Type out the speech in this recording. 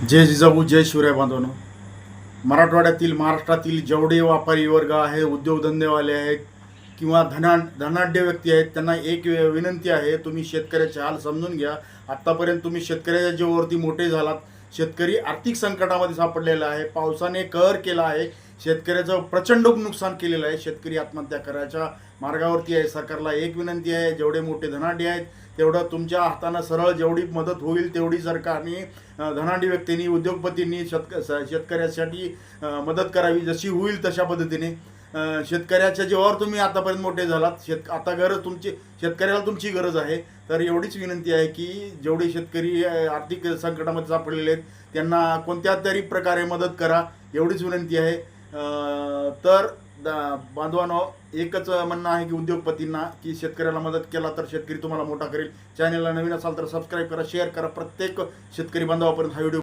जय जिजाऊ जय शिवराय बांधवांनो. मराठवाड्यातील महाराष्ट्रातील जेवढे व्यापारी वर्ग आहे उद्योगधंदेवाले आहेत किंवा धना धनाढ्य व्यक्ती आहेत त्यांना एक विनंती आहे तुम्ही शेतकऱ्याचे हाल समजून घ्या. आत्तापर्यंत तुम्ही शेतकऱ्याच्या जीवावरती मोठे झालात. शेतकरी आर्थिक संकटामध्ये सापडलेला आहे पावसाने कहर केला आहे शेतकऱ्याचं प्रचंड नुकसान केलेलं आहे शेतकरी आत्महत्या करायच्या मार्गावरती आहे. सरकारला एक विनंती आहे जेवढे मोठे धनाढ्य आहेत तेवढं तुमच्या हातानं सरळ जेवढी मदत होईल तेवढी सरकारने अं, धनाढ्य व्यक्तींनी उद्योगपतींनी शेतक स- शेतकऱ्यासाठी मदत करावी जशी होईल तशा पद्धतीने. शेतकऱ्याच्या जीवावर तुम्ही आतापर्यंत मोठे झालात. शेत आता गरज तुमची शेतकऱ्याला तुमची गरज आहे. तर एवढीच विनंती आहे की जेवढे शेतकरी आर्थिक संकटामध्ये सापडलेले आहेत त्यांना कोणत्या तरी प्रकारे मदत करा एवढीच विनंती आहे. तर दा- बांधवांनो एकच म्हणणं आहे की उद्योगपतींना की शेतकऱ्याला मदत केला तर शेतकरी तुम्हाला मोठा करेल. चॅनलला नवीन असाल तर सबस्क्राईब करा शेअर करा. प्रत्येक शेतकरी बांधवापर्यंत हा व्हिडिओ